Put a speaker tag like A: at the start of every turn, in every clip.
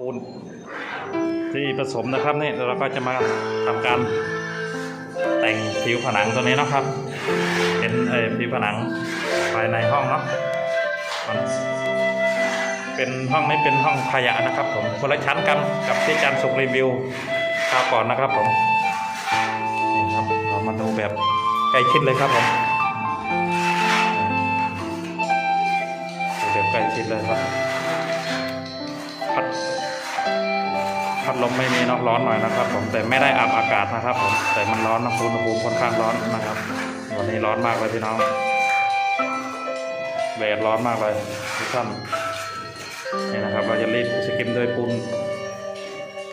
A: ปูนที่ผสมนะครับนี่เราก็จะมาทำการแต่งผิวผนังตัวนี้นะครับ เป็นเออผิวผนังภายในห้องเนาะมันเป็นห้องนี้เป็นห้องขยะนะครับ ผมคนละชั้นกันกับที่อาจารย์สุกรีวิวคราวก่อนนะครับผมนี่ครับเรามาดูแบบใกล้ชิดเลยครับผมดูแบบใกล้ชิดเลยครับ พัดลมไม่มีเนอกร้อนหน่อยนะครับ ผมแต่ไม่ได้อับอากาศนะครับ ผมแต่มันร้อนนะอุณหภูมิค่อนข้างร้อนนะครับ วันนี้ร้อนมากเลยพี่น้องแดดร้อนมากเลยทุกท่านนี่นะครับ เราจะรีดสกิมด้วยปูน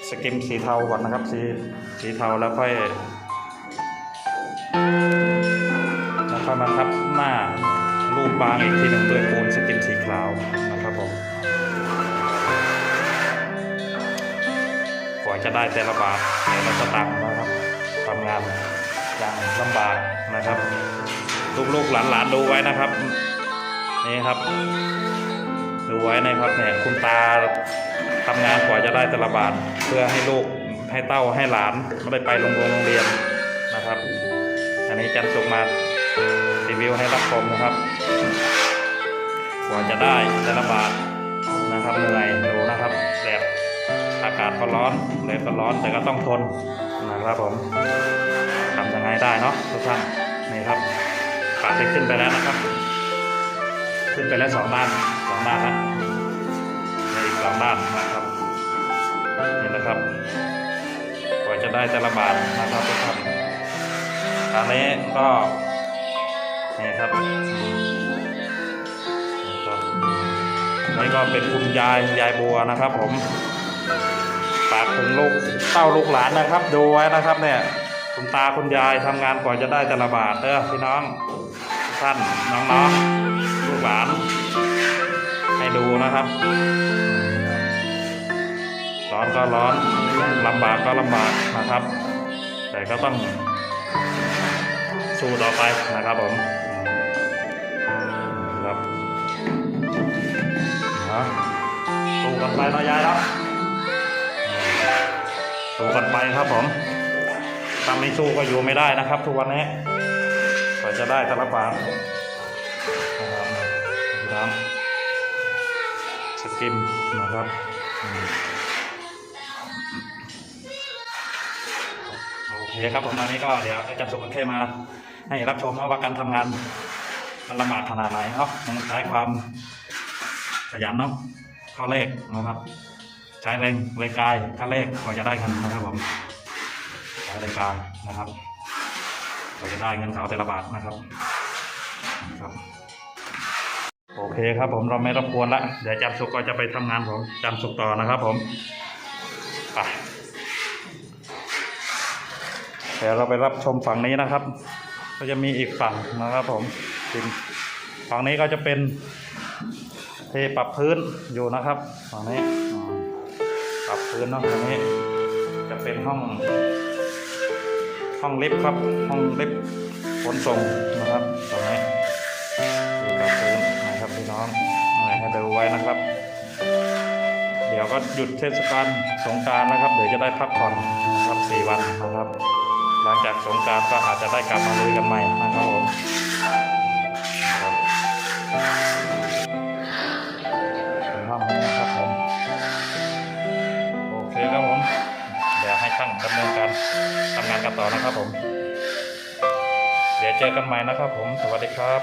A: สกิมสีเทาก่อนนะครับ สีสีเทาแล้วค่อยแล้วค่อยมาทับหน้ารูปบางอีกทีหนึ่งด้วยปูนสกิมสีขาวนะครับผม จะได้แต่ละบาทแต่ละสตางค์นะครับทำงานอย่างลำบากนะครับลูกๆหลานๆดูไว้นะครับนี่ครับ ดูไว้นะครับเนี่ยคุณตาทำงานกว่าจะได้แต่ละบาทเพื่อให้ลูกให้เต้าให้หลานไม่ได้ไปโรงเรียนโรงเรียนนะครับ อันนี้จันสุกมารีวิวให้รับชมนะครับ กว่าจะได้แต่ละบาทนะครับเหนื่อยดูนะครับแดด อากาศก็ร้อนแดดก็ร้อนแต่ก็ต้องทนนะครับผมทำยังไงได้เนาะทุกท่านนี่ครับขาดได้ขึ้นไปแล้วนะครับ ขึ้นไปแล้วสองด้านสองด้านนะในอีกสองด้านนะครับนี่นะครับกว่าจะได้แต่ละบาทนะครับทุกท่านคราวนี้ก็นี่ครับนี่ครับนี่ก็เป็นคุณยายยายบัวนะครับผม ฝากถึงลูกเต้าลูกหลานนะครับ ดูไว้นะครับเนี่ยคุณตาคุณยายทำงานกว่าจะได้แต่ละบาทเด้อพี่น้องท่านน้องๆลูกหลาน ให้ดูนะครับร้อนก็ร้อนลำบากก็ลำบากนะครับ แต่ก็ต้องสู้ต่อไปนะครับผมครับสู้กันไปนะยายครับ สู้กันไปครับผมถ้าไม่สู้ก็อยู่ไม่ได้นะครับ ทุกวันนี้กว่าจะได้ต่ละบาทนะครับน้ำสกิมนะครับโอเคครับผมอันนี้ก็เดี๋ยวอาจารย์สุขแค่มา ให้รับชมว่าการทำงานมันลำบากขนาดไหนเนาะต้องใช้ความขยันเนาะข้อเลขนะครับ ใช้แรงแรงกายค่าเลขกว่าจะได้เงินนะครับผมใช้แรงกายนะครับกว่าจะได้เงินเขาแต่ละบาทนะครับครับ โอเคครับผมเราไม่รบกวนละเดี๋ยวจารย์สุกก็จะไปทำงานของจารย์สุกต่อนะครับผมไปเดี๋ยวเราไปรับชมฝั่งนี้นะครับ ก็จะมีอีกฝั่งนะครับผมเป็นฝั่งนี้ก็จะเป็นเทปรับพื้นอยู่นะครับฝั่งนี้ พื้นเนาะฝั่งนี้ จะเป็นห้อง ห้องลิฟต์ครับ ห้องลิฟต์ขนส่งนะครับตรงนี้อยู่กับพื้นนะครับพี่น้องอะไรให้ดูไว้นะครับ เดี๋ยวก็หยุดเทศกาลสงการนะครับ เดี๋ยวจะได้พักผ่อนนะครับสี่วันนะครับ หลังจากสงการก็อาจจะได้กลับมาลุยกันใหม่นะครับผม เรื่องการทำงานกันต่อนะครับผม เดี๋ยวเจอกันใหม่นะครับผม สวัสดีครับ